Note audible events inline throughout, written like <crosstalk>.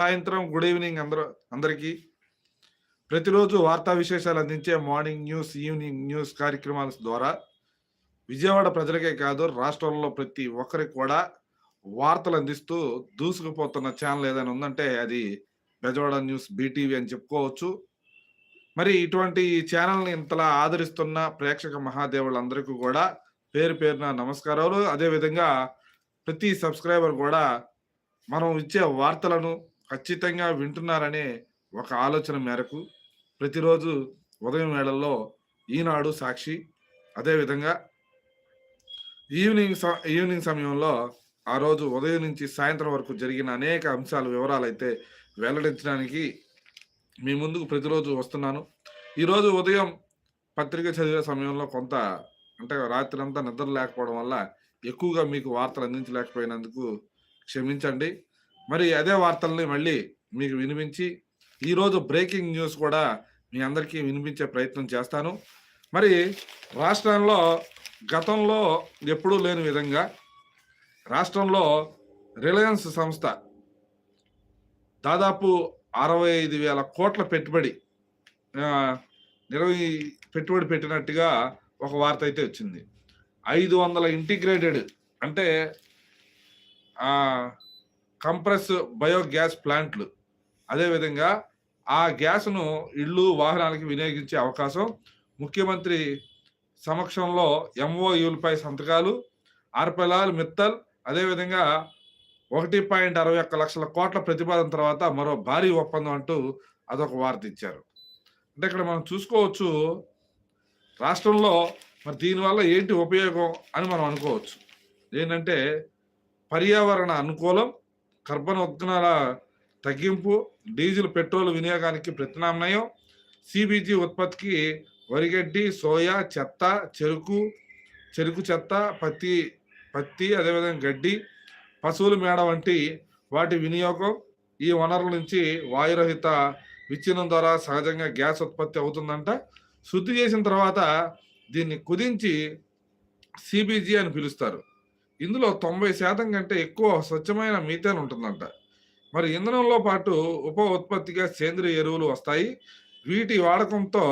సాయంత్రం good evening అందరూ అందరికీ. ప్రతిరోజు వార్తా విశేషాలు అందించే మార్నింగ్ న్యూస్ ఈవినింగ్ న్యూస్ కార్యక్రమాల ద్వారా విజయవాడ ప్రజలకే కాదు రాష్ట్రంలో ప్రతి ఒక్కరికి కూడా వార్తలు అందిస్తూ దూసుకుపోతున్న ఛానల్ ఏదైనా ఉందంటే అది బెజవాడ న్యూస్ బీటీవీ అని చెప్పుకోవచ్చు. మరి ఇటువంటి ఈ ఛానల్ని ఇంతలా ఆదరిస్తున్న ప్రేక్షక మహాదేవులందరికీ కూడా పేరు పేరున నమస్కారాలు. అదేవిధంగా ప్రతి సబ్స్క్రైబర్ కూడా మనం ఇచ్చే వార్తలను ఖచ్చితంగా వింటున్నారనే ఒక ఆలోచన మేరకు ప్రతిరోజు ఉదయం వేళల్లో ఈనాడు సాక్షి. అదేవిధంగా ఈవినింగ్ స- ఈవినింగ్ సమయంలో ఆ రోజు ఉదయం నుంచి సాయంత్రం వరకు జరిగిన అనేక అంశాల వివరాలు అయితే వెల్లడించడానికి మీ ముందుకు ప్రతిరోజు వస్తున్నాను. ఈరోజు ఉదయం పత్రిక చదివే సమయంలో కొంత అంటే రాత్రి అంతా నిద్ర లేకపోవడం వల్ల ఎక్కువగా మీకు వార్తలు అందించలేకపోయినందుకు క్షమించండి. మరి అదే వార్తల్ని మళ్ళీ మీకు వినిపించి ఈరోజు బ్రేకింగ్ న్యూస్ కూడా మీ అందరికీ వినిపించే ప్రయత్నం చేస్తాను. మరి రాష్ట్రంలో గతంలో ఎప్పుడూ లేని విధంగా రాష్ట్రంలో రిలయన్స్ సంస్థ దాదాపు అరవై ఐదు వేల కోట్ల పెట్టుబడి నిర్వహి పెట్టుబడి పెట్టినట్టుగా ఒక వార్త అయితే వచ్చింది. ఐదు వందల ఇంటిగ్రేటెడ్ అంటే కంప్రెస్ బయోగ్యాస్ ప్లాంట్లు. అదేవిధంగా ఆ గ్యాస్ను ఇళ్ళు వాహనాలకి వినియోగించే అవకాశం ముఖ్యమంత్రి సమక్షంలో ఎంఓయూలపై సంతకాలు ఆర్పెలాల్ మిత్తల్ అదేవిధంగా ఒకటి పాయింట్ అరవై ఒక్క లక్షల కోట్ల ప్రతిపాదన తర్వాత మరో భారీ ఒప్పందం అంటూ అదొక వార్త ఇచ్చారు. అంటే ఇక్కడ మనం చూసుకోవచ్చు రాష్ట్రంలో మరి దీనివల్ల ఏంటి ఉపయోగం అని మనం అనుకోవచ్చు. ఏంటంటే పర్యావరణ అనుకూలం కర్బన ఉత్పన్నాల తగ్గింపు డీజిల్ పెట్రోల్ వినియోగానికి ప్రత్యామ్నాయం సిబిజి ఉత్పత్తికి వరిగడ్డి సోయా చెత్త చెరుకు చెరుకు చెత్త పత్తి పత్తి అదేవిధంగా గడ్డి పశువుల మేడ వంటి వాటి వినియోగం ఈ వనరుల నుంచి వాయురహిత విచ్ఛిన్నం ద్వారా సహజంగా గ్యాస్ ఉత్పత్తి అవుతుందంట. శుద్ధి చేసిన తర్వాత దీన్ని కుదించి సిబిజి అని పిలుస్తారు. ఇందులో తొంభై శాతం కంటే ఎక్కువ స్వచ్ఛమైన మీథేన్ ఉంటుందంట. మరి ఇంధనంలో పాటు ఉప ఉత్పత్తిగా సేంద్రియ ఎరువులు వస్తాయి. వీటి వాడకంతో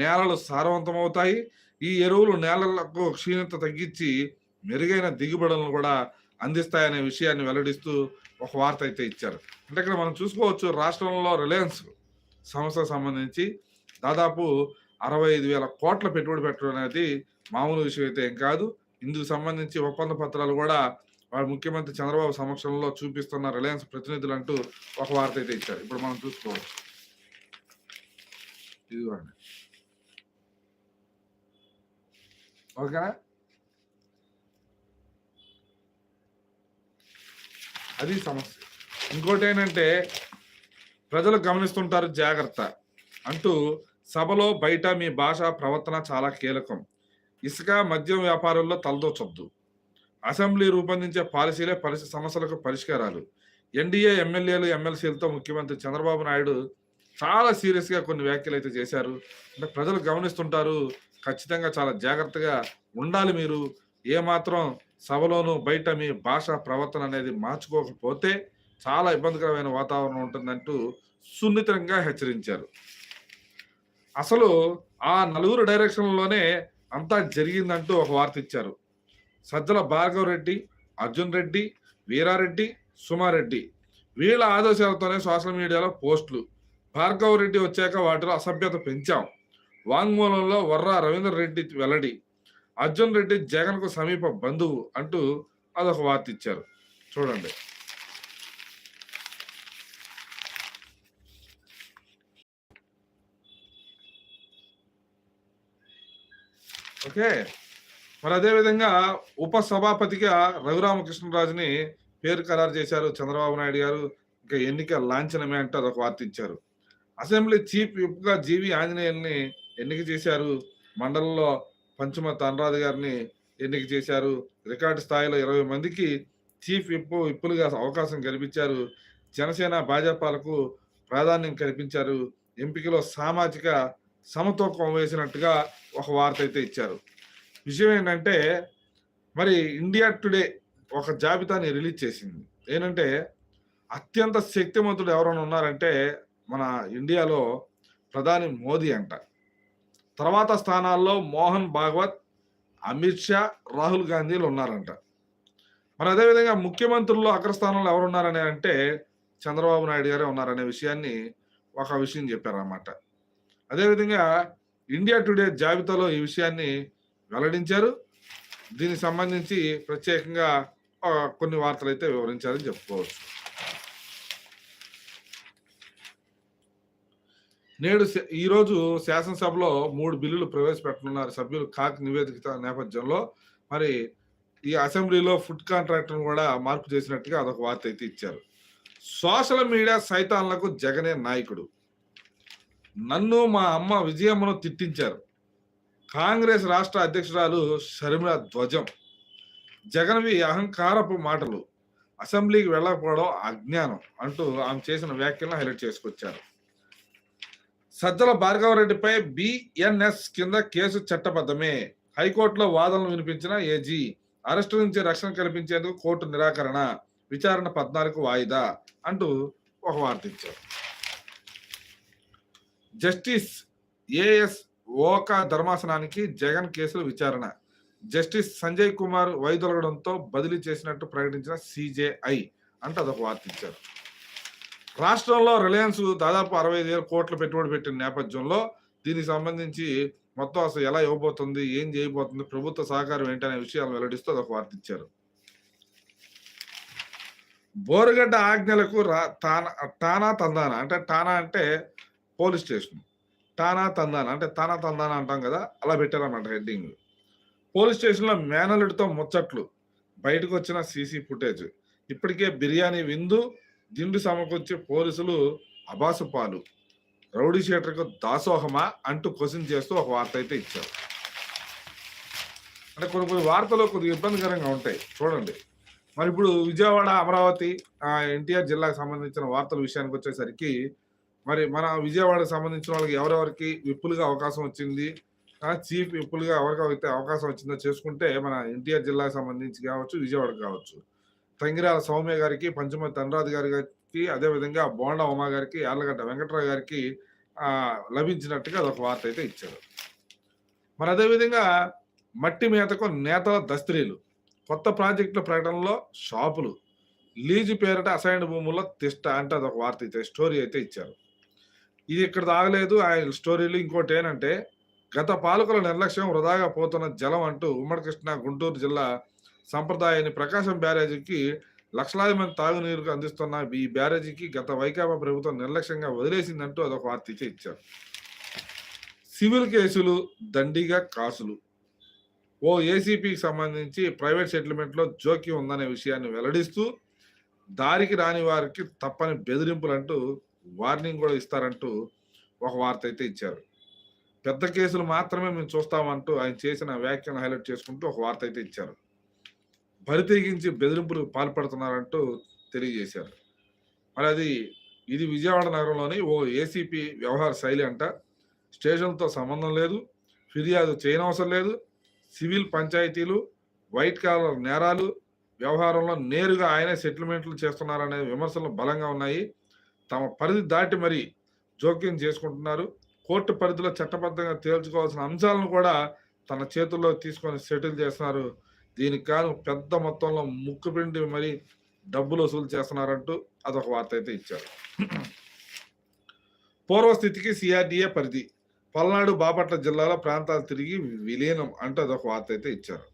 నేలలు సారవంతమవుతాయి. ఈ ఎరువులు నేలలకు క్షీణత తగ్గించి మెరుగైన దిగుబడులను కూడా అందిస్తాయనే విషయాన్ని వెల్లడిస్తూ ఒక వార్త అయితే ఇచ్చారు. అంటే ఇక్కడ మనం చూసుకోవచ్చు రాష్ట్రంలో రిలయన్స్ సంస్థకు సంబంధించి దాదాపు అరవై ఐదు వేల కోట్ల పెట్టుబడి పెట్టడం అనేది మామూలు విషయం అయితే ఏం కాదు. ఇందుకు సంబంధించి ఒప్పంద పత్రాలు కూడా వారి ముఖ్యమంత్రి చంద్రబాబు సమక్షంలో చూపిస్తున్న రిలయన్స్ ప్రతినిధులు అంటూ ఒక వార్త అయితే ఇచ్చారు. ఇప్పుడు మనం చూసుకోవచ్చు ఇదిగోండి. ఓకేనా? అది సమస్య. ఇంకోటి ఏంటంటే ప్రజలు గమనిస్తుంటారు జాగ్రత్త అంటూ సభలో బయట మీ భాష ప్రవర్తన చాలా కీలకం. ఇసుక మద్యం వ్యాపారంలో తలదోచొద్దు. అసెంబ్లీ రూపొందించే పాలసీలే పరిస్థితి సమస్యలకు పరిష్కారాలు. ఎన్డీఏ ఎమ్మెల్యేలు ఎమ్మెల్సీలతో ముఖ్యమంత్రి చంద్రబాబు నాయుడు చాలా సీరియస్గా కొన్ని వ్యాఖ్యలు అయితే చేశారు. అంటే ప్రజలు గమనిస్తుంటారు ఖచ్చితంగా చాలా జాగ్రత్తగా ఉండాలి మీరు. ఏమాత్రం సభలోనూ బయట మీ భాష ప్రవర్తన అనేది మార్చుకోకపోతే చాలా ఇబ్బందికరమైన వాతావరణం ఉంటుందంటూ సున్నితంగా హెచ్చరించారు. అసలు ఆ నలుగురు డైరెక్షన్లోనే అంతా జరిగిందంటూ ఒక వార్త ఇచ్చారు. సజ్జల భార్గవ రెడ్డి అర్జున్ రెడ్డి వీరారెడ్డి సుమారెడ్డి వీళ్ళ ఆదేశాలతోనే సోషల్ మీడియాలో పోస్టులు. భార్గవ రెడ్డి వచ్చాక వాటిలో అసభ్యత పెంచాం. వాంగ్మూలంలో వర్రా రవీంద్ర రెడ్డి వెల్లడి అర్జున్ రెడ్డి జగన్కు సమీప బంధువు అంటూ అదొక వార్త ఇచ్చారు. చూడండి. ఓకే? మరి అదేవిధంగా ఉప సభాపతిగా రఘురామకృష్ణరాజుని పేరు ఖరారు చేశారు చంద్రబాబు నాయుడు గారు. ఇంకా ఎన్నిక లాంఛనమే అంటే అదొక వార్త ఇచ్చారు. అసెంబ్లీ చీఫ్ విప్గా జీవి ఆంజనేయుల్ని ఎన్నిక చేశారు? మండలంలో పంచమ తనరాజు గారిని ఎన్నిక చేశారు? రికార్డు స్థాయిలో ఇరవై మందికి చీఫ్ విప్ విప్పులుగా అవకాశం కల్పించారు. జనసేన భాజపాలకు ప్రాధాన్యం కల్పించారు. ఎంపికలో సామాజిక సమతూకం వేసినట్టుగా ఒక వార్త అయితే ఇచ్చారు. విషయం ఏంటంటే మరి ఇండియా టుడే ఒక జాబితాని రిలీజ్ చేసింది. ఏంటంటే అత్యంత శక్తివంతుడు ఎవరైనా ఉన్నారంటే మన ఇండియాలో ప్రధాని మోదీ అంట. తర్వాత స్థానాల్లో మోహన్ భాగవత్ అమిత్ షా రాహుల్ గాంధీలు ఉన్నారంట. మరి అదేవిధంగా ముఖ్యమంత్రుల్లో అగ్రస్థానంలో ఎవరున్నారని అంటే చంద్రబాబు నాయుడు గారే ఉన్నారనే విషయాన్ని ఒక విషయం చెప్పారన్నమాట. అదేవిధంగా ఇండియా టుడే జాబితాలో ఈ విషయాన్ని వెల్లడించారు. దీనికి సంబంధించి ప్రత్యేకంగా కొన్ని వార్తలు అయితే వివరించారని చెప్పుకోవచ్చు. నేడు ఈరోజు శాసనసభలో మూడు బిల్లులు ప్రవేశపెట్టనున్నారు సభ్యులు కాక్ నివేదిక నేపథ్యంలో. మరి ఈ అసెంబ్లీలో ఫుడ్ కాంట్రాక్టర్ను కూడా మార్పు చేసినట్టుగా అదొక వార్త అయితే ఇచ్చారు. సోషల్ మీడియా సైతాన్లకు జగనే నాయకుడు. నన్ను మా అమ్మ విజయమ్మను తిట్టించారు. కాంగ్రెస్ రాష్ట్ర అధ్యక్షురాలు షర్మిల ధ్వజం. జగన్వి అహంకారపు మాటలు. అసెంబ్లీకి వెళ్ళకపోవడం అజ్ఞానం అంటూ ఆమె చేసిన వ్యాఖ్యలను హైలైట్ చేసుకొచ్చారు. సజ్జల భార్గవరెడ్డిపై బిఎన్ఎస్ కింద కేసు చట్టబద్ధమే. హైకోర్టులో వాదనలు వినిపించిన ఏజీ అరెస్టు నుంచి రక్షణ కల్పించేందుకు కోర్టు నిరాకరణ విచారణ పద్నాలుగు వాయిదా అంటూ ఒక వార్త ఇచ్చారు. జస్టిస్ ఏఎస్ ఓకా ధర్మాసనానికి జగన్ కేసుల విచారణ. జస్టిస్ సంజయ్ కుమార్ వైదొలగడంతో బదిలీ చేసినట్టు ప్రకటించిన సిజేఐ అంటే అదొక వార్త ఇచ్చారు. రాష్ట్రంలో రిలయన్స్ దాదాపు అరవై ఐదు వేల కోట్లు పెట్టుబడి పెట్టిన నేపథ్యంలో దీనికి సంబంధించి మొత్తం అసలు ఎలా ఇవ్వబోతుంది ఏం చేయబోతుంది ప్రభుత్వ సహకారం ఏంటనే విషయాలు వెల్లడిస్తూ అదొక వార్త ఇచ్చారు. బోరుగడ్డ ఆజ్ఞలకు రా తానా టానా తందానా? అంటే టానా అంటే పోలీస్ స్టేషన్. తానా తందానా అంటే తానా తందానా అంటాం కదా అలా పెట్టారన్నమాట హెడ్డింగ్. పోలీస్ స్టేషన్లో మేనలుడితో ముచ్చట్లు. బయటకు వచ్చిన సీసీ ఫుటేజ్. ఇప్పటికే బిర్యానీ విందు దిండు సమకూర్చే పోలీసులు అబాసు పాలు రౌడీ షీటర్కు దాసోహమా అంటూ క్వశ్చన్ చేస్తూ ఒక వార్త అయితే ఇచ్చారు. అంటే కొన్ని కొన్ని వార్తలు కొద్దిగా ఇబ్బందికరంగా ఉంటాయి. చూడండి. మరి ఇప్పుడు విజయవాడ అమరావతి ఎన్టీఆర్ జిల్లాకు సంబంధించిన వార్తల విషయానికి వచ్చేసరికి మరి మన విజయవాడకు సంబంధించిన వాళ్ళకి ఎవరెవరికి విప్పులుగా అవకాశం వచ్చింది? చీఫ్ విప్పులుగా ఎవరికైతే అవకాశం వచ్చిందో చేసుకుంటే మన ఎన్టీఆర్ జిల్లాకు సంబంధించి కావచ్చు విజయవాడ కావచ్చు. తంగిరాల సౌమ్య గారికి పంచమతి తనరాజు గారి గారికి అదేవిధంగా బోండా ఉమా గారికి యార్లగడ్డ వెంకట్రావు గారికి లభించినట్టుగా అదొక వార్త అయితే ఇచ్చారు. మరి అదేవిధంగా మట్టి మేతకు నేతల దస్త్రీలు కొత్త ప్రాజెక్టుల ప్రకటనలో షాపులు లీజు పేరిట అసైన్డ్ భూముల్లో తిష్ట అంటే అదొక వార్త అయితే స్టోరీ అయితే ఇచ్చారు. ఇది ఇక్కడ తాగలేదు. ఆయన స్టోరీలు ఇంకోటి ఏంటంటే గత పాలకుల నిర్లక్ష్యం వృధాగా పోతున్న జలం అంటూ ఉమ్మడి కృష్ణా గుంటూరు జిల్లా సంప్రదాయాన్ని ప్రకాశం బ్యారేజీకి లక్షలాది మంది తాగునీరుకు అందిస్తున్న ఈ బ్యారేజీకి గత వైకాపా ప్రభుత్వం నిర్లక్ష్యంగా వదిలేసిందంటూ అదొక వార్త ఇచ్చారు. సివిల్ కేసులు దండిగా కాసులు. ఓ ఏసీపీకి సంబంధించి ప్రైవేట్ సెటిల్మెంట్లో జోక్యం ఉందనే విషయాన్ని వెల్లడిస్తూ దారికి రాని వారికి తప్పని బెదిరింపులు అంటూ వార్నింగ్ కూడా ఇస్తారంటూ ఒక వార్త అయితే ఇచ్చారు. పెద్ద కేసులు మాత్రమే మేము చూస్తామంటూ ఆయన చేసిన వ్యాఖ్యను హైలైట్ చేసుకుంటూ ఒక వార్త అయితే ఇచ్చారు. బరితెగించి బెదిరింపులకు పాల్పడుతున్నారంటూ తెలియజేశారు. మరి అది ఇది విజయవాడ నగరంలోని ఓ ఏసీపీ వ్యవహార శైలి అంట. స్టేషన్తో సంబంధం లేదు ఫిర్యాదు చేయనవసరం లేదు. సివిల్ పంచాయతీలు వైట్ కాలర్ నేరాలు వ్యవహారంలో నేరుగా ఆయనే సెటిల్మెంట్లు చేస్తున్నారనే విమర్శలు బలంగా ఉన్నాయి. తమ పరిధి దాటి మరి జోక్యం చేసుకుంటున్నారు. కోర్టు పరిధిలో చట్టబద్ధంగా తేల్చుకోవాల్సిన అంశాలను కూడా తన చేతుల్లో తీసుకొని సెటిల్ చేస్తున్నారు. దీనికి కాను పెద్ద మొత్తంలో ముక్కు పిండి మరి డబ్బులు వసూలు చేస్తున్నారంటూ అదొక వార్త అయితే ఇచ్చారు. పూర్వస్థితికి సిఆర్డిఏ పరిధి. పల్నాడు బాపట్ల జిల్లాలో ప్రాంతాలు తిరిగి విలీనం అంటూ అదొక వార్త అయితే ఇచ్చారు.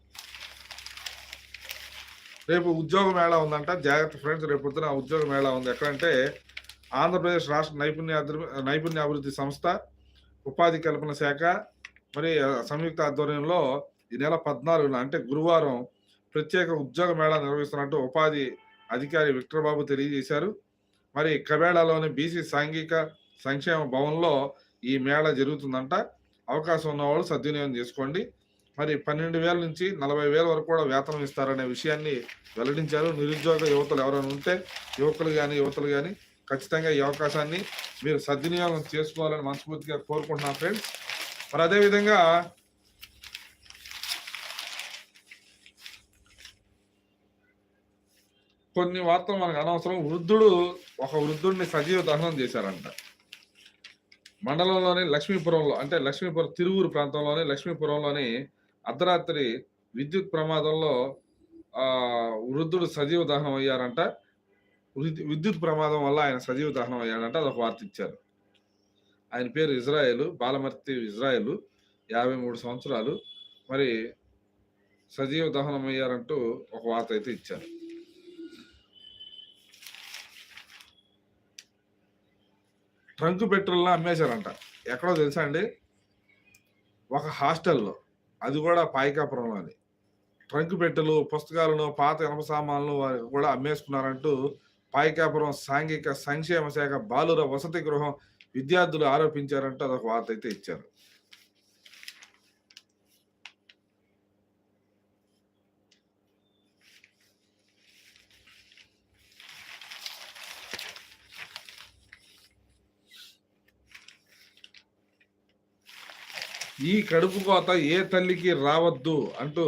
రేపు ఉద్యోగ మేళా ఉందంట. జాగ్రత్త ఫ్రెండ్స్ రేపు పొద్దున ఉద్యోగ మేళా ఉంది. ఎక్కడంటే ఆంధ్రప్రదేశ్ రాష్ట్ర నైపుణ్య నైపుణ్యాభివృద్ధి సంస్థ ఉపాధి కల్పన శాఖ మరి సంయుక్త ఆధ్వర్యంలో ఈ నెల పద్నాలుగున అంటే గురువారం ప్రత్యేక ఉద్యోగ మేళా నిర్వహిస్తున్నట్టు ఉపాధి అధికారి విక్టర్ బాబు తెలియజేశారు. మరి కబేడాలోని బీసీ సాంఘిక సంక్షేమ భవన్లో ఈ మేళా జరుగుతుందంట. అవకాశం ఉన్నవాళ్ళు సద్వినియోగం చేసుకోండి. మరి పన్నెండు వేల నుంచి నలభై వేల వరకు కూడా వేతనం ఇస్తారనే విషయాన్ని వెల్లడించారు. నిరుద్యోగ యువతలు ఎవరైనా ఉంటే యువకులు కానీ యువతలు కానీ ఖచ్చితంగా ఈ అవకాశాన్ని మీరు సద్వినియోగం చేసుకోవాలని మనస్ఫూర్తిగా కోరుకుంటున్నాను ఫ్రెండ్స్ మరి అదేవిధంగా కొన్ని వార్తలు మనకు అనవసరం. వృద్ధుడు ఒక వృద్ధుడిని సజీవ దహనం చేశారంట. మండలంలోని లక్ష్మీపురంలో అంటే లక్ష్మీపురం తిరువురు ప్రాంతంలోని లక్ష్మీపురంలోని అర్ధరాత్రి విద్యుత్ ప్రమాదంలో వృద్ధుడు సజీవ దహనం అయ్యారంట. విద్యుత్ ప్రమాదం వల్ల ఆయన సజీవ దహనం అయ్యాడంట అదొక వార్త ఇచ్చారు. ఆయన పేరు ఇజ్రాయెల్ బాలమర్తి ఇజ్రాయెల్ యాభై మూడు సంవత్సరాలు. మరి సజీవ దహనం అయ్యారంటూ ఒక వార్త అయితే ఇచ్చారు. ట్రంక్ పెట్రోల్లా అమ్మేశారంట. ఎక్కడో తెలుసా అండి? ఒక హాస్టల్లో. అది కూడా పాయికాపురంలోని ట్రంక్ పెట్టెలు పుస్తకాలను పాత ఇనప సామాన్లు వారికి కూడా అమ్మేసుకున్నారంటూ పాయికాపురం సాంఘిక సంక్షేమ శాఖ బాలుర వసతి గృహం విద్యార్థులు ఆరోపించారంటూ అదొక వార్త అయితే ఇచ్చారు. ఈ కడుపు కోత ఏ తల్లికి రావద్దు అంటూ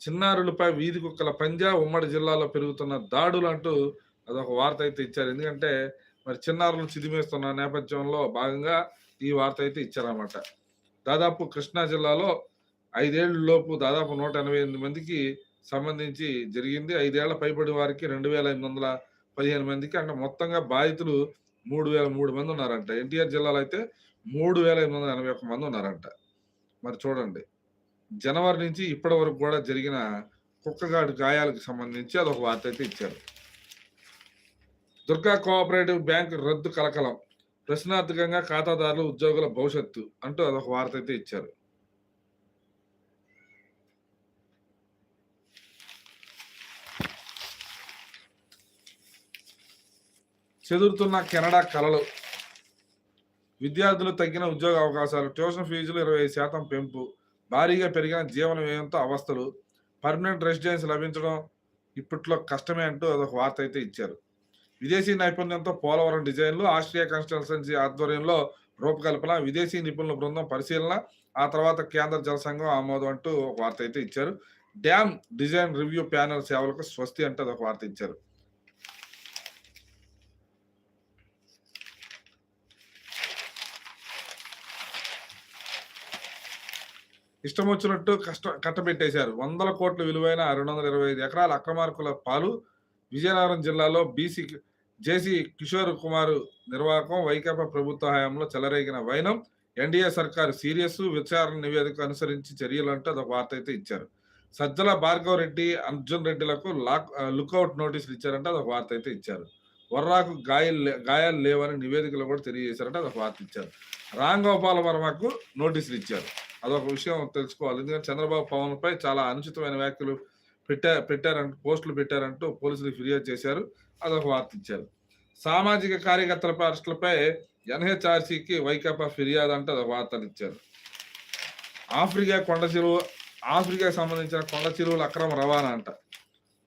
చిన్నారులపై వీధి కుక్కల పంజాబ్ ఉమ్మడి జిల్లాలో పెరుగుతున్న దాడులు అంటూ అదొక వార్త అయితే ఇచ్చారు. ఎందుకంటే మరి చిన్నారులు చిదిమేస్తున్న నేపథ్యంలో భాగంగా ఈ వార్త అయితే ఇచ్చారన్నమాట. దాదాపు కృష్ణా జిల్లాలో ఐదేళ్ళ లోపు దాదాపు నూట ఎనభై ఎనిమిది మందికి సంబంధించి జరిగింది. ఐదేళ్ళ పైబడి వారికి రెండు వేల ఎనిమిది వందల పదిహేను మందికి అంటే మొత్తంగా బాధితులు మూడు వేల మూడు మంది ఉన్నారంట. ఎన్టీఆర్ జిల్లాలో అయితే మూడు వేల ఎనిమిది వందల ఎనభై ఒక్క మంది ఉన్నారంట. మరి చూడండి. జనవరి నుంచి ఇప్పటి వరకు కూడా జరిగిన కుక్కగాడు గాయాలకు సంబంధించి అదొక వార్త అయితే ఇచ్చారు. దుర్గా కోఆపరేటివ్ బ్యాంక్ రద్దు కలకలం ప్రశ్నార్థకంగా ఖాతాదారులు ఉద్యోగుల భవిష్యత్తు అంటూ అదొక వార్త అయితే ఇచ్చారు. చెదురుతున్న కెనడా కళలు విద్యార్థులు తగ్గిన ఉద్యోగ అవకాశాలు ట్యూషన్ ఫీజులు ఇరవై శాతం పెంపు భారీగా పెరిగిన జీవన వ్యయంతో అవస్థలు పర్మనెంట్ రెసిడెన్స్ లభించడం ఇప్పట్లో కష్టమే అంటూ అదొక వార్త అయితే ఇచ్చారు. విదేశీ నైపుణ్యంతో పోలవరం డిజైన్లు ఆస్ట్రియా కన్స్టల్సెన్సీ ఆధ్వర్యంలో రూపకల్పన విదేశీ నిపుణుల బృందం పరిశీలన ఆ తర్వాత కేంద్ర జల సంఘం ఆమోదం అంటూ ఒక వార్త అయితే ఇచ్చారు. డ్యామ్ డిజైన్ రివ్యూ ప్యానెల్ సేవలకు స్వస్తి అంటే ఒక వార్త ఇచ్చారు. ఇష్టం వచ్చినట్టు కష్ట కట్టబెట్టేశారు. వందల కోట్ల విలువైన రెండు వందల ఇరవై ఐదు ఎకరాల అక్రమార్కుల పాలు విజయనగరం జిల్లాలో బీసీ జేసీ కిషోర్ కుమార్ నిర్వాహకం వైకాపా ప్రభుత్వ హయాంలో చెలరేగిన వైనం ఎన్డీఏ సర్కారు సీరియస్ విచారణ నివేదిక అనుసరించి చర్యలు అంటూ అదొక వార్త అయితే ఇచ్చారు. సజ్జల భార్గవ రెడ్డి అర్జున్ రెడ్డిలకు లాక్ లుకౌట్ నోటీసులు ఇచ్చారంటే అదొక వార్త అయితే ఇచ్చారు. వర్రాకు గాయాలు గాయాలు లేవని నివేదికలు కూడా తెలియజేశారంటే అదొక వార్త ఇచ్చారు. రామ్ గోపాల వర్మకు నోటీసులు ఇచ్చారు. అదొక విషయం తెలుసుకోవాలి. ఎందుకంటే చంద్రబాబు పవన్ పై చాలా అనుచితమైన వ్యాఖ్యలు పెట్టా పెట్టారంటూ పోస్టులు పెట్టారంటూ పోలీసులు ఫిర్యాదు చేశారు. అదొక వార్త ఇచ్చారు. సామాజిక కార్యకర్తల అరెస్టులపై ఎన్హెచ్ఆర్సీకి వైకాపా ఫిర్యాదు అంటే అదొక వార్తలు ఇచ్చారు. ఆఫ్రికా కొండ చెరువు ఆఫ్రికాకి సంబంధించిన కొండ చెరువుల అక్రమ రవాణా అంట.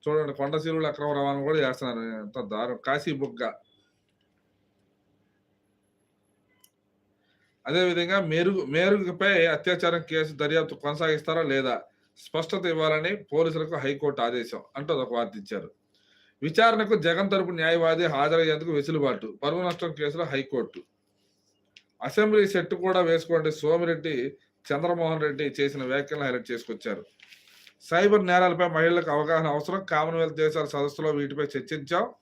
చూడండి కొండ చెరువుల అక్రమ రవాణా కూడా చేస్తున్నారు. ఎంత దారుణం. కాశీ బుగ్గ. అదేవిధంగా మెరుగు మేరుగుపై అత్యాచారం కేసు దర్యాప్తు కొనసాగిస్తారా లేదా? స్పష్టత ఇవ్వాలని పోలీసులకు హైకోర్టు ఆదేశం అంటూ అదొక వార్త ఇచ్చారు. విచారణకు జగన్ తరపు న్యాయవాది హాజరయ్యేందుకు వెసులుబాటు. పరువు నష్టం కేసులో హైకోర్టు. అసెంబ్లీ సెట్ కూడా వేసుకోండి. సోమిరెడ్డి చంద్రమోహన్ రెడ్డి చేసిన వ్యాఖ్యలను హైలైట్ చేసుకొచ్చారు. సైబర్ నేరాలపై మహిళలకు అవగాహన అవసరం. కామన్వెల్త్ దేశాల సదస్సులో వీటిపై చర్చించాం.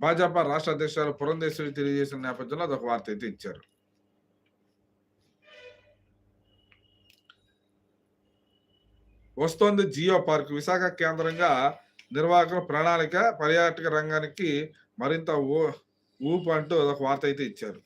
భాజపా రాష్ట్ర అధ్యక్షురాలు పురంధేశ్వరి తెలియజేసిన నేపథ్యంలో అదొక వార్త అయితే ఇచ్చారు. వస్తోంది జియో పార్క్. విశాఖ కేంద్రంగా నిర్వాహకుల ప్రణాళిక పర్యాటక రంగానికి మరింత ఊ ఊపు అంటూ ఒక వార్త అయితే ఇచ్చారు.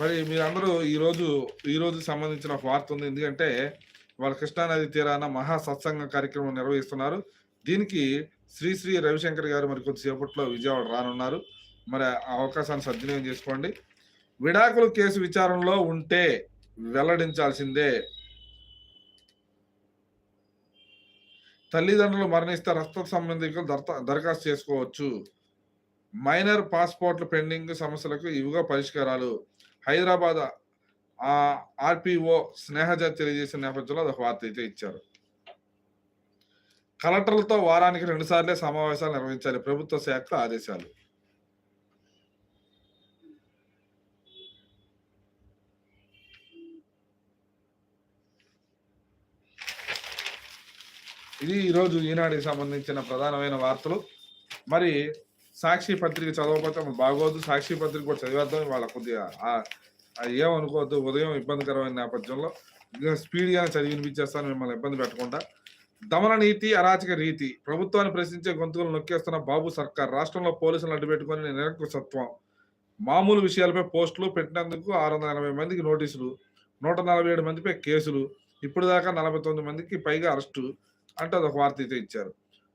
మరి మీరందరూ ఈరోజు ఈ సంబంధించిన ఒక వార్త ఉంది. ఎందుకంటే వాళ్ళ కృష్ణానది తీరాన మహా సత్సంగ కార్యక్రమం నిర్వహిస్తున్నారు. దీనికి శ్రీ శ్రీ రవిశంకర్ గారు మరి కొద్దిసేపట్లో విజయవాడ రానున్నారు. మరి ఆ అవకాశాన్ని సద్వినియోగం చేసుకోండి. విడాకుల కేసు విచారణలో ఉంటే వెల్లడించాల్సిందే. తల్లిదండ్రులు మరణిస్తే రక్త సంబంధికులు దర్త- దరఖాస్తు చేసుకోవచ్చు. మైనర్ పాస్పోర్ట్ల పెండింగ్ సమస్యలకు ఇవిగా పరిష్కారాలు. హైదరాబాద్ ఆర్పిఓ స్నేహజ తెలియజేసిన నేపథ్యంలో అదొక వార్త అయితే ఇచ్చారు. కలెక్టర్లతో వారానికి రెండుసార్లే సమావేశాలు నిర్వహించాలి ప్రభుత్వ శాఖ ఆదేశాలు. ఇది ఈరోజు ఈనాడికి సంబంధించిన ప్రధానమైన వార్తలు. మరి సాక్షి పత్రిక చదవకపోతే బాగోదు. సాక్షి పత్రిక కూడా చదివేద్దాం. వాళ్ళ కొద్దిగా ఏమనుకోవద్దు ఉదయం ఇబ్బందికరమైన నేపథ్యంలో స్పీడ్గా చదివి వినిపించేస్తాను మిమ్మల్ని ఇబ్బంది పెట్టకుండా. దమన నీతి అరాచక రీతి. ప్రభుత్వాన్ని ప్రశ్నించే గొంతుకులు నొక్కేస్తున్న బాబు సర్కార్. రాష్ట్రంలో పోలీసులు అడ్డుపెట్టుకుని నిరంకుశత్వం మామూలు విషయాలపై పోస్టులు పెట్టినందుకు ఆరు వందల ఎనభై మందికి నోటీసులు నూట నలభై ఏడు మందిపై కేసులు. ఇప్పుడు దాకా నలభై తొమ్మిది మందికి పైగా అరెస్టు. అంటూ అదొక వార్త అయితే ఇచ్చారు.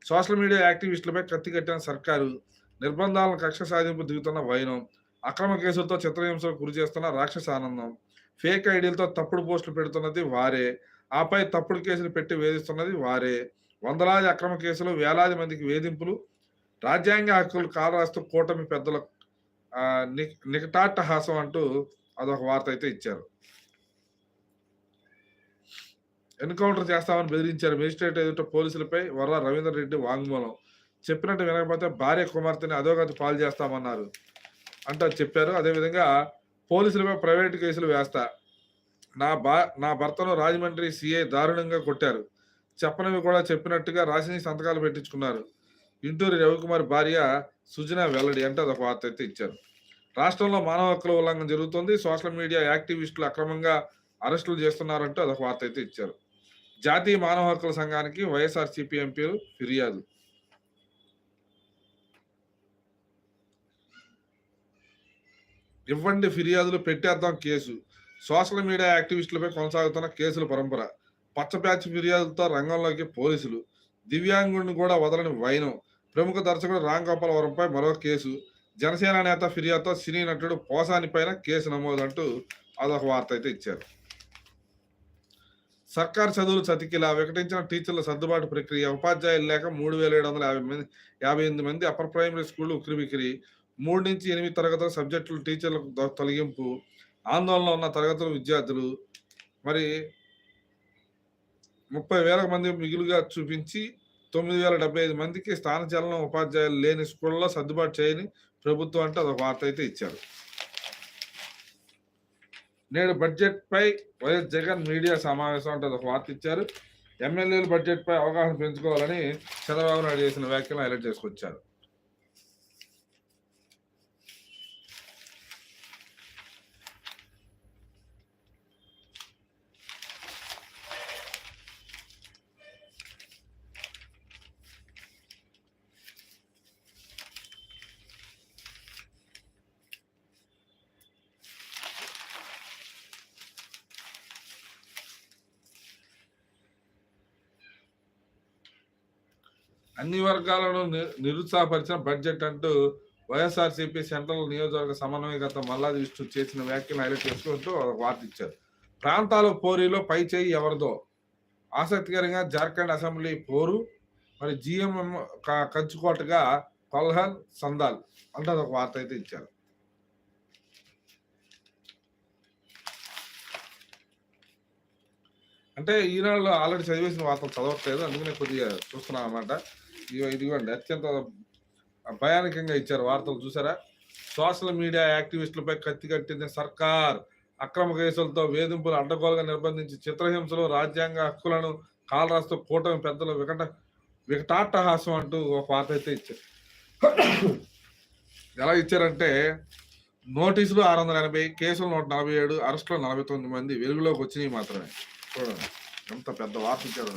సోషల్ మీడియా యాక్టివిస్టులపై కత్తి కట్టిన సర్కారు నిర్బంధాలను కక్ష సాధింపు దిగుతున్న వైనం అక్రమ కేసులతో చిత్రహింసకు గురి చేస్తున్న రాక్షస ఆనందం ఫేక్ ఐడీలతో తప్పుడు పోస్టులు పెడుతున్నది వారే ఆపై తప్పుడు కేసులు పెట్టి వేధిస్తున్నది వారే వందలాది అక్రమ కేసులు వేలాది మందికి వేధింపులు రాజ్యాంగ హక్కులు కాలరాస్తూ కూటమి పెద్దల ని- నికటాట్టహాసం అంటూ అదొక వార్త అయితే ఇచ్చారు. ఎన్కౌంటర్ చేస్తామని బెదిరించారు మేజిస్ట్రేట్ ఎదుట పోలీసులపై వర్ర రవీందర్ రెడ్డి వాంగ్మూలం. చెప్పినట్టు వినకపోతే భార్య కుమార్తెని అదోగతి పాలు చేస్తామన్నారు. అంటూ చెప్పారు. అదేవిధంగా పోలీసులపై ప్రైవేటు కేసులు వేస్తా. నా బా నా భర్తను రాజమండ్రి సిఐ దారుణంగా కొట్టారు. చెప్పనివి కూడా చెప్పినట్టుగా రాసి సంతకాలు పెట్టించుకున్నారు. ఇంటూరి రవికుమార్ భార్య సుజన వెల్లడి అంటే అదొక వార్త అయితే ఇచ్చారు. రాష్ట్రంలో మానవ హక్కుల ఉల్లంఘన జరుగుతుంది. సోషల్ మీడియా యాక్టివిస్టులు అక్రమంగా అరెస్టులు చేస్తున్నారంటూ అదొక వార్త అయితే ఇచ్చారు. జాతీయ మానవ హక్కుల సంఘానికి వైఎస్ఆర్సీపీ ఎంపీలు ఫిర్యాదు. ఇవ్వండి ఫిర్యాదులు పెట్టేద్దాం కేసు. సోషల్ మీడియా యాక్టివిస్టులపై కొనసాగుతున్న కేసుల పరంపర. పచ్చ ప్యాచ్ ఫిర్యాదులతో రంగంలోకి పోలీసులు. దివ్యాంగుడిని కూడా వదలని వైనం. ప్రముఖ దర్శకుడు రామ్ గోపాలవరంపై మరో కేసు. జనసేన నేత ఫిర్యాదుతో సినీ నటుడు పోసాని పైన కేసు నమోదు అంటూ అదొక వార్త అయితే ఇచ్చారు. సర్కార్ చదువులు చతికిలా వికటించిన టీచర్ల సర్దుబాటు ప్రక్రియ ఉపాధ్యాయులు లేక మూడు వేల ఏడు వందల యాభై మంది యాభై ఎనిమిది మంది అప్పర్ ప్రైమరీ స్కూళ్ళు ఉక్కిరిబిక్కిరి మూడు నుంచి ఎనిమిది తరగతుల సబ్జెక్టులు టీచర్లకు తొలగింపు ఆందోళనలో ఉన్న తరగతుల విద్యార్థులు. మరి ముప్పై వేల మంది మిగులుగా చూపించి తొమ్మిది వేల డెబ్బై ఐదు మందికి స్థానచలనం ఉపాధ్యాయులు లేని స్కూళ్ళలో సర్దుబాటు చేయని ప్రభుత్వం అంటే అదొక వార్త అయితే ఇచ్చారు. నేడు బడ్జెట్ పై వైఎస్ జగన్ మీడియా సమావేశం అంటే ఒక వార్త ఇచ్చారు. ఎమ్మెల్యేలు బడ్జెట్ పై అవగాహన పెంచుకోవాలని చంద్రబాబు నాయుడు చేసిన వ్యాఖ్యలు హైలైట్ చేసుకొచ్చారు. అన్ని వర్గాలను నిరుత్సాహపరిచిన బడ్జెట్ అంటూ వైఎస్ఆర్సీపీ సెంట్రల్ నియోజకవర్గ సమన్వయకర్త మల్లాది విష్ణు చేసిన వ్యాఖ్యను హైలైట్ చేసుకుంటూ ఒక వార్త ఇచ్చారు. ప్రాంతాల పోరీలో పై చేయి ఎవరిదో? ఆసక్తికరంగా జార్ఖండ్ అసెంబ్లీ పోరు మరి జిఎంఎం కంచుకోటగా కొల్హన్ సందాల్ అంటే అదొక వార్త అయితే ఇచ్చారు. అంటే ఈనాడు ఆల్రెడీ చదివేసిన వార్తలు చదవట్లేదు అందుకనే కొద్దిగా చూస్తున్నాం అనమాట ఇదిగోండి అత్యంత భయానకంగా ఇచ్చారు వార్తలు చూసారా? సోషల్ మీడియా యాక్టివిస్టులపై కత్తి కట్టింది సర్కార్. అక్రమ కేసులతో వేధింపులు అడ్డగోలుగా నిర్బంధించి చిత్రహింసలు రాజ్యాంగ హక్కులను కాలరాస్తూ కూటమి పెద్దలు వికట వికటాట్టహాసం అంటూ ఒక వార్త అయితే ఇచ్చారు. <coughs> ఎలా ఇచ్చారంటే నోటీసులు ఆరు వందల ఎనభై కేసులు నూట నలభై ఏడు అరెస్టులు నలభై తొమ్మిది మంది వెలుగులోకి వచ్చినాయి మాత్రమే. చూడండి ఎంత పెద్ద వార్త ఇచ్చారు.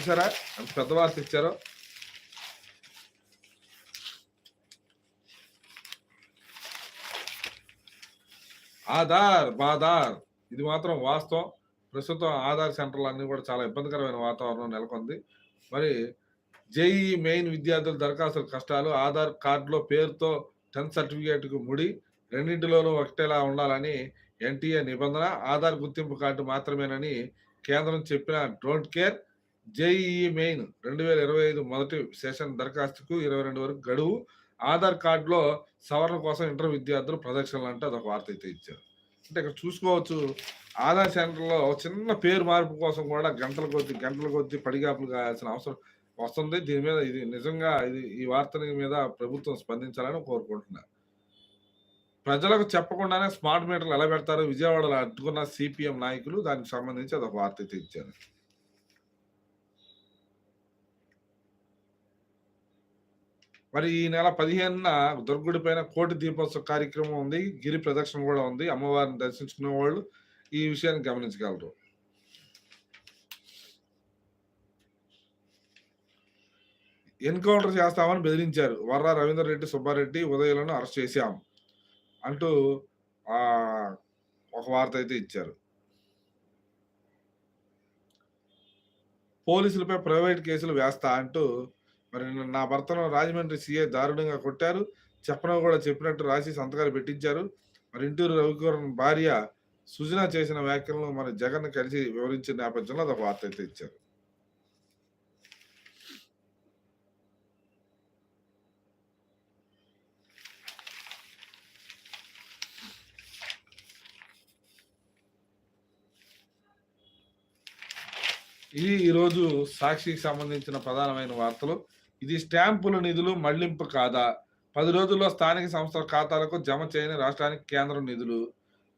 చూసారా? ఎంత పెద్ద వార్త ఇచ్చారు? ఆధార్ బాధార్. ఇది మాత్రం వాస్తవం. ప్రస్తుతం ఆధార్ సెంటర్లు అన్నీ కూడా చాలా ఇబ్బందికరమైన వాతావరణం నెలకొంది. మరి జేఈ మెయిన్ విద్యార్థుల దరఖాస్తుల కష్టాలు ఆధార్ కార్డులో పేరుతో టెన్త్ సర్టిఫికేట్కు ముడి రెండింటిలోనూ ఒకటేలా ఉండాలని ఎన్టీఏ నిబంధన. ఆధార్ గుర్తింపు కార్డు మాత్రమేనని కేంద్రం చెప్పిన డోంట్ కేర్. జేఈఈ మెయిన్ రెండు వేల ఇరవై ఐదు మొదటి సెషన్ దరఖాస్తుకు ఇరవై రెండు వరకు గడువు. ఆధార్ కార్డులో సవరణ కోసం ఇంటర్ విద్యార్థులు ప్రదక్షిణలు అంటే అదొక వార్త అయితే ఇచ్చారు. అంటే ఇక్కడ చూసుకోవచ్చు ఆధార్ సెంటర్లో చిన్న పేరు మార్పు కోసం కూడా గంటల కొద్ది గంటల కొద్ది పడిగాపులు కావాల్సిన అవసరం వస్తుంది. దీని మీద ఇది నిజంగా ఇది ఈ వార్తని మీద ప్రభుత్వం స్పందించాలని కోరుకుంటున్నా. ప్రజలకు చెప్పకుండానే స్మార్ట్ మీటర్లు ఎలా పెడతారో విజయవాడలో అడ్డుకున్న సిపిఎం నాయకులు దానికి సంబంధించి అదొక వార్త అయితే ఇచ్చారు. మరి ఈ నెల పదిహేనున దుర్గుడి పైన కోటి దీపోత్సవ కార్యక్రమం ఉంది గిరి ప్రదక్షిణ కూడా ఉంది. అమ్మవారిని దర్శించుకునే వాళ్ళు ఈ విషయాన్ని గమనించగలరు. ఎన్కౌంటర్ చేస్తామని బెదిరించారు. వర్రా రవీందర్ రెడ్డి సుబ్బారెడ్డి ఉదయలను అరెస్ట్ చేశాం అంటూ ఆ ఒక వార్త అయితే ఇచ్చారు. పోలీసులపై ప్రైవేట్ కేసులు వేస్తా అంటూ మరి నా భర్తను రాజమండ్రి సీఏ దారుణంగా కొట్టారు. చెప్పడం కూడా చెప్పినట్టు రాసి సంతకాలు పెట్టించారు. మరి ఇంటూరు రవికుమార్ భార్య సుజన చేసిన వ్యాఖ్యలను మరి జగన్ కలిసి వివరించిన నేపథ్యంలో అదొక వార్త అయితే ఇచ్చారు. ఇది ఈరోజు సాక్షికి సంబంధించిన ప్రధానమైన వార్తలు ఇది స్టాంపుల నిధులు మళ్ళింపు కాదా? పది రోజుల్లో స్థానిక సంస్థల ఖాతాలకు జమ చేయని రాష్ట్రానికి కేంద్రం నిధులు.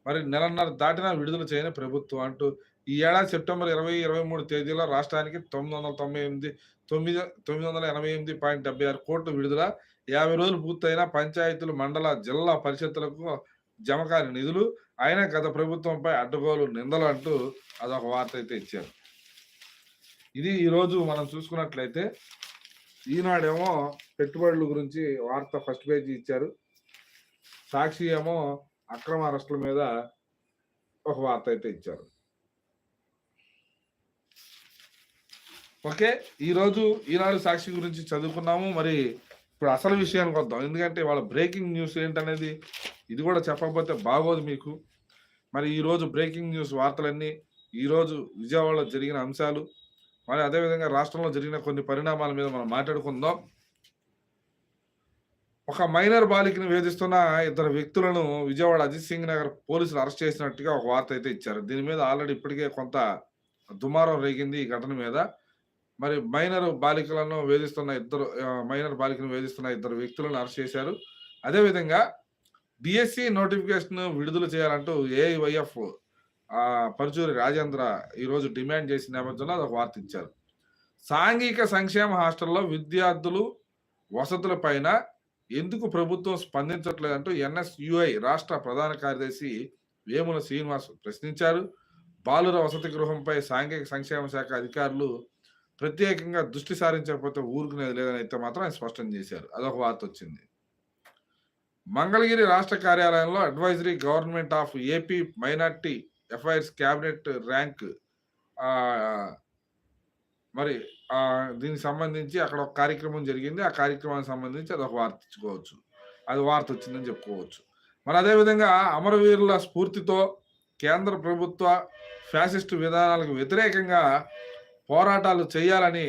మరి నెలన్నర దాటినా విడుదల చేయని ప్రభుత్వం అంటూ ఈ ఏడాది సెప్టెంబర్ ఇరవై ఇరవై మూడు తేదీలో రాష్ట్రానికి తొమ్మిది వందల తొంభై ఎనిమిది తొమ్మిది తొమ్మిది వందల ఎనభై ఎనిమిది పాయింట్ డెబ్బై ఆరు కోట్లు విడుదల యాభై రోజులు పూర్తయిన పంచాయతీలు మండల జిల్లా పరిషత్తులకు జమ కాని నిధులు. అయినా గత ప్రభుత్వంపై అడ్డగోలు నిందలు అంటూ అదొక వార్త అయితే ఇచ్చారు. ఇది ఈరోజు మనం చూసుకున్నట్లయితే ఈనాడేమో పెట్టుబడుల గురించి వార్త ఫస్ట్ పేజీ ఇచ్చారు. సాక్షి ఏమో అక్రమ అరెస్టుల మీద ఒక వార్త అయితే ఇచ్చారు. ఓకే ఈరోజు ఈనాడు సాక్షి గురించి చదువుకున్నాము. మరి ఇప్పుడు అసలు విషయానికి వద్దాం. ఎందుకంటే వాళ్ళ బ్రేకింగ్ న్యూస్ ఏంటనేది ఇది కూడా చెప్పకపోతే బాగోదు మీకు. మరి ఈరోజు బ్రేకింగ్ న్యూస్ వార్తలన్నీ ఈరోజు విజయవాడలో జరిగిన అంశాలు మరి అదేవిధంగా రాష్ట్రంలో జరిగిన కొన్ని పరిణామాల మీద మనం మాట్లాడుకుందాం. ఒక మైనర్ బాలికను వేధిస్తున్న ఇద్దరు వ్యక్తులను విజయవాడ అజిత్ సింగ్ నగర్ పోలీసులు అరెస్ట్ చేసినట్టుగా ఒక వార్త అయితే ఇచ్చారు. దీని మీద ఆల్రెడీ ఇప్పటికే కొంత దుమారం రేగింది ఈ ఘటన మీద. మరి మైనర్ బాలికలను వేధిస్తున్న ఇద్దరు మైనర్ బాలికను వేధిస్తున్న ఇద్దరు వ్యక్తులను అరెస్ట్ చేశారు. అదేవిధంగా డిఎస్సి నోటిఫికేషన్ విడుదల చేయాలంటూ ఏఐవైఎఫ్ పరుచూరి రాజేంద్ర ఈరోజు డిమాండ్ చేసిన నేపథ్యంలో అదొక వార్త ఇచ్చారు. సాంఘిక సంక్షేమ హాస్టల్లో విద్యార్థులు వసతుల పైన ఎందుకు ప్రభుత్వం స్పందించట్లేదంటూ ఎన్ఎస్యుఐ రాష్ట్ర ప్రధాన కార్యదర్శి వేముల శ్రీనివాస్ ప్రశ్నించారు. బాలుర వసతి గృహంపై సాంఘిక సంక్షేమ శాఖ అధికారులు ప్రత్యేకంగా దృష్టి సారించకపోతే ఊరుకునేది లేదని అయితే మాత్రం ఆయన స్పష్టం చేశారు. అదొక వార్త వచ్చింది. మంగళగిరి రాష్ట్ర కార్యాలయంలో advisory government of AP minority FIRs cabinet rank మరి దీనికి సంబంధించి అక్కడ ఒక కార్యక్రమం జరిగింది. ఆ కార్యక్రమానికి సంబంధించి అది ఒక వార్త ఇచ్చుకోవచ్చు. అది వార్త వచ్చిందని చెప్పుకోవచ్చు. మరి అదేవిధంగా అమరవీరుల స్ఫూర్తితో కేంద్ర ప్రభుత్వ ఫ్యాసిస్ట్ విధానాలకు వ్యతిరేకంగా పోరాటాలు చేయాలని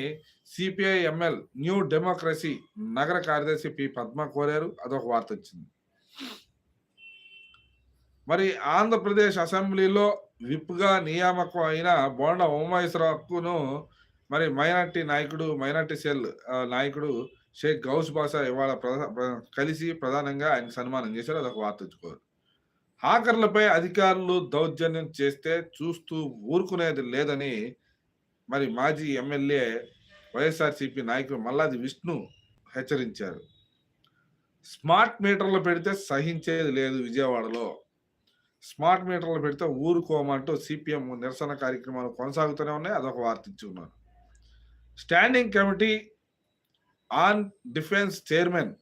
సిపిఐ ఎంఎల్ న్యూ డెమోక్రసీ నగర కార్యదర్శి పి. పద్మ కోరారు. అదొక వార్త వచ్చింది. మరి ఆంధ్రప్రదేశ్ అసెంబ్లీలో విప్గా నియామకం అయిన బోండ ఉమాయేశ్వరకును మరి మైనార్టీ నాయకుడు మైనార్టీ సెల్ నాయకుడు షేక్ గౌస్ బాషా ఇవాళ ప్రధా- ప్ర- కలిసి ప్రధానంగా ఆయన సన్మానం చేశారు. అదొక వార్త తెచ్చుకోరు హాకర్లపై అధికారులు దౌర్జన్యం చేస్తే చూస్తూ ఊరుకునేది లేదని మరి మాజీ ఎమ్మెల్యే వైఎస్ఆర్సీపీ నాయకుడు మల్లాది విష్ణు హెచ్చరించారు. స్మార్ట్ మీటర్లు పెడితే సహించేది లేదు విజయవాడలో. స్మార్ట్ మీటర్లు పెడితే ఊరుకోమంటూ సిపిఎం నిరసన కార్యక్రమాలు కొనసాగుతూనే ఉన్నాయి. అదొక వార్త ఇచ్చుకున్నారు standing committee on defence chairman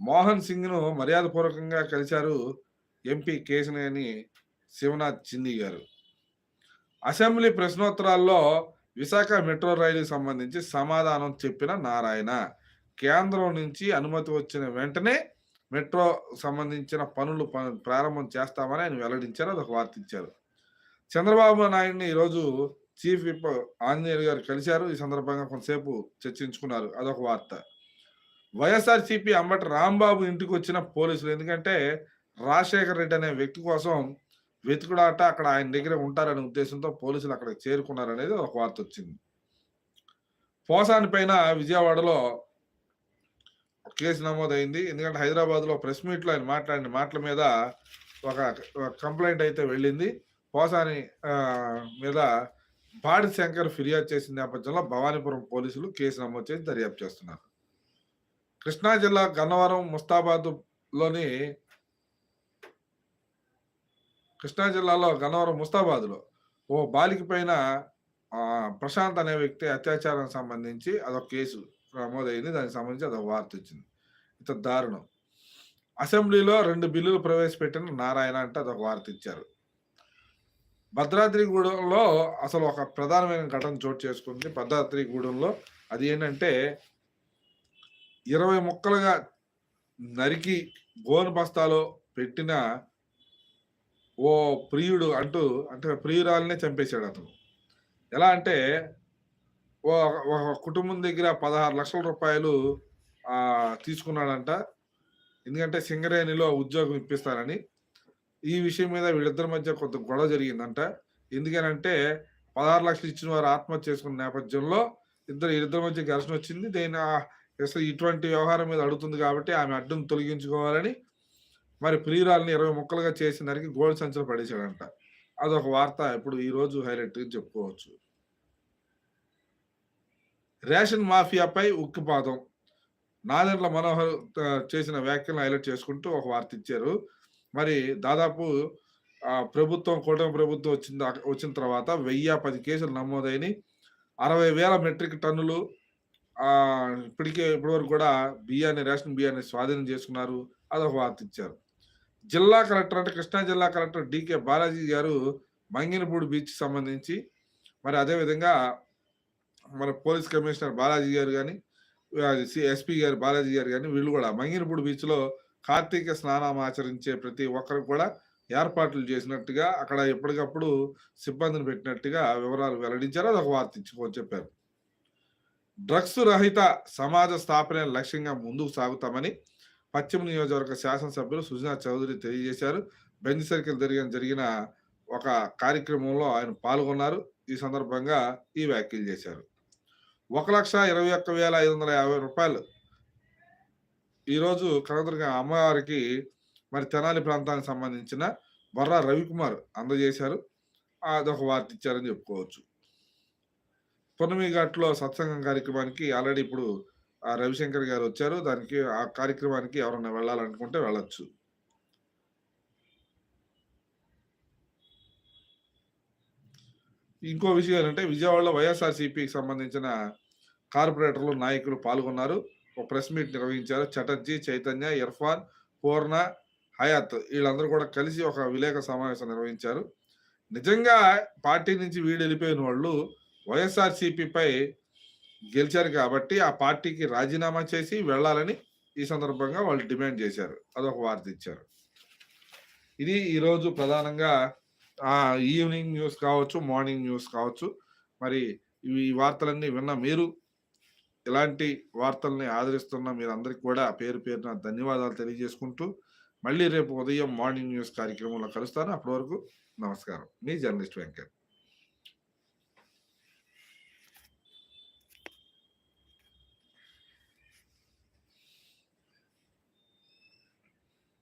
Mohan సింగ్ను మర్యాదపూర్వకంగా కలిశారు ఎంపీ కేశినేని శివనాథ్ చింది గారు. అసెంబ్లీ ప్రశ్నోత్తరాల్లో విశాఖ మెట్రో రైలు సంబంధించి సమాధానం చెప్పిన నారాయణ. కేంద్రం నుంచి అనుమతి వచ్చిన వెంటనే మెట్రో సంబంధించిన పనులు ప్రారంభం చేస్తామని ఆయన వెల్లడించారు అదొక వార్త ఇచ్చారు. చంద్రబాబు నాయుడిని ఈరోజు చీఫ్ విప్ ఆంజనేయులు గారు కలిశారు ఈ సందర్భంగా కొంతసేపు చర్చించుకున్నారు అదొక వార్త. వైఎస్ఆర్సీపీ అంబటి రాంబాబు ఇంటికి వచ్చిన పోలీసులు ఎందుకంటే రాజశేఖర్ రెడ్డి అనే వ్యక్తి కోసం వెతుకుడాట అక్కడ ఆయన దగ్గర ఉంటారనే ఉద్దేశంతో పోలీసులు అక్కడ చేరుకున్నారనేది ఒక వార్త వచ్చింది. పోసాని పైన విజయవాడలో కేసు నమోదైంది. ఎందుకంటే హైదరాబాద్లో ప్రెస్ మీట్లో ఆయన మాట్లాడిన మాటల మీద ఒక కంప్లైంట్ అయితే వెళ్ళింది. పోసాని మీద పాడి శంకర్ ఫిర్యాదు చేసిన నేపథ్యంలో భవానీపురం పోలీసులు కేసు నమోదు చేసి దర్యాప్తు చేస్తున్నారు. కృష్ణా జిల్లా గన్నవరం ముస్తాబాద్లోని కృష్ణా జిల్లాలో గన్నవరం ముస్తాబాద్లో ఓ బాలిక పైన ప్రశాంత్ అనే వ్యక్తి అత్యాచారం సంబంధించి అదొక కేసు. నమోదైంది దానికి సంబంధించి అదొక వార్త వచ్చింది ఇంత దారుణం. అసెంబ్లీలో రెండు బిల్లులు ప్రవేశపెట్టిన నారాయణ అంటే అదొక వార్త ఇచ్చారు భద్రాద్రిగూడెంలో అసలు ఒక ప్రధానమైన ఘటన చోటు చేసుకుంది. భద్రాద్రిగూడెంలో అది ఏంటంటే ఇరవై ముక్కలుగా నరికి గోను బస్తాలో పెట్టిన ఓ ప్రియుడు అంటూ అంటే ప్రియురాలనే చంపేశాడు అతను. ఎలా అంటే ఒక కుటుంబం దగ్గర పదహారు లక్షల రూపాయలు తీసుకున్నాడంట. ఎందుకంటే సింగరేణిలో ఉద్యోగం ఇప్పిస్తారని ఈ విషయం మీద వీళ్ళిద్దరి మధ్య కొంత గొడవ జరిగిందంట. ఎందుకనంటే పదహారు లక్షలు ఇచ్చిన వారు ఆత్మహత్య చేసుకున్న నేపథ్యంలో ఇద్దరు ఇద్దరి మధ్య ఘర్షణ వచ్చింది. దేని అసలు ఇటువంటి వ్యవహారం మీద అడుగుతుంది కాబట్టి ఆమె అడ్డం తొలగించుకోవాలని మరి ప్రియురాలని ఇరవై ముక్కలుగా చేసిన దానికి గోల్డ్ సంచులు పడేశాడంట. అదొక వార్త. ఇప్పుడు ఈ రోజు హైలైట్ చెప్పుకోవచ్చు. రేషన్ మాఫియాపై ఉక్కిపాదం. నాదెండ్ల మనోహర్ చేసిన వ్యాఖ్యలను హైలైట్ చేసుకుంటూ ఒక వార్త ఇచ్చారు. మరి దాదాపు ప్రభుత్వం కూటమి ప్రభుత్వం వచ్చిన వచ్చిన తర్వాత వెయ్యి పది కేసులు నమోదైన అరవై వేల మెట్రిక్ టన్నులు ఇప్పటికే ఇప్పటివరకు కూడా బియ్యాన్ని రేషన్ బియ్యాన్ని స్వాధీనం చేసుకున్నారు. అదొక వార్త ఇచ్చారు. జిల్లా కలెక్టర్ అంటే కృష్ణా జిల్లా కలెక్టర్ డికే బాలాజీ గారు మంగినపూడి బీచ్ సంబంధించి మరి అదేవిధంగా మన పోలీస్ కమిషనర్ బాలాజీ గారు కానీ ఎస్పీ గారు బాలాజీ గారు కానీ వీళ్ళు కూడా మంగినపూడి బీచ్లో కార్తీక స్నానం ఆచరించే ప్రతి ఒక్కరు కూడా ఏర్పాట్లు చేసినట్టుగా అక్కడ ఎప్పటికప్పుడు సిబ్బందిని పెట్టినట్టుగా వివరాలు వెల్లడించారు. అది ఒక వార్త ఇచ్చుకొని చెప్పారు. డ్రగ్స్ రహిత సమాజ స్థాపన లక్ష్యంగా ముందుకు సాగుతామని పశ్చిమ నియోజకవర్గ శాసనసభ్యులు సుజనా చౌదరి తెలియజేశారు. బెంజ్ సర్కిల్ జరిగిన జరిగిన ఒక కార్యక్రమంలో ఆయన పాల్గొన్నారు. ఈ సందర్భంగా ఈ వ్యాఖ్యలు చేశారు. ఒక లక్ష ఇరవై ఒక్క వేల ఐదు వందల యాభై రూపాయలు. ఈరోజు కనదుర్గ అమ్మవారికి మరి తెనాలి ప్రాంతానికి సంబంధించిన బొర్రా రవికుమార్ అందజేశారు. అదొక వార్త ఇచ్చారని చెప్పుకోవచ్చు. పున్నమి ఘాట్లో సత్సంగం కార్యక్రమానికి ఆల్రెడీ ఇప్పుడు ఆ రవిశంకర్ గారు వచ్చారు. దానికి ఆ కార్యక్రమానికి ఎవరన్నా వెళ్ళాలనుకుంటే వెళ్ళొచ్చు. ఇంకో విషయం ఏంటంటే విజయవాడలో వైఎస్ఆర్సీపీకి సంబంధించిన కార్పొరేటర్లు నాయకులు పాల్గొన్నారు. ఒక ప్రెస్ మీట్ నిర్వహించారు చటర్జీ చైతన్య ఇర్ఫాన్ పూర్ణ హయాత్ వీళ్ళందరూ కూడా కలిసి ఒక విలేక సమావేశం నిర్వహించారు. నిజంగా పార్టీ నుంచి వీడు వెళ్ళిపోయిన వాళ్ళు వైఎస్ఆర్సీపీపై గెలిచారు కాబట్టి ఆ పార్టీకి రాజీనామా చేసి వెళ్ళాలని ఈ సందర్భంగా వాళ్ళు డిమాండ్ చేశారు. అదొక వార్త ఇచ్చారు. ఇది ఈరోజు ప్రధానంగా ఈవినింగ్ న్యూస్ కావచ్చు మార్నింగ్ న్యూస్ కావచ్చు. మరి ఈ వార్తలన్నీ విన్న మీరు ఇలాంటి వార్తల్ని ఆదరిస్తున్న మీరందరికీ కూడా పేరు పేరున ధన్యవాదాలు తెలియజేసుకుంటూ మళ్ళీ రేపు ఉదయం మార్నింగ్ న్యూస్ కార్యక్రమంలో కలుస్తాను. అప్పటి వరకు నమస్కారం. మీ జర్నలిస్ట్ వెంకట్.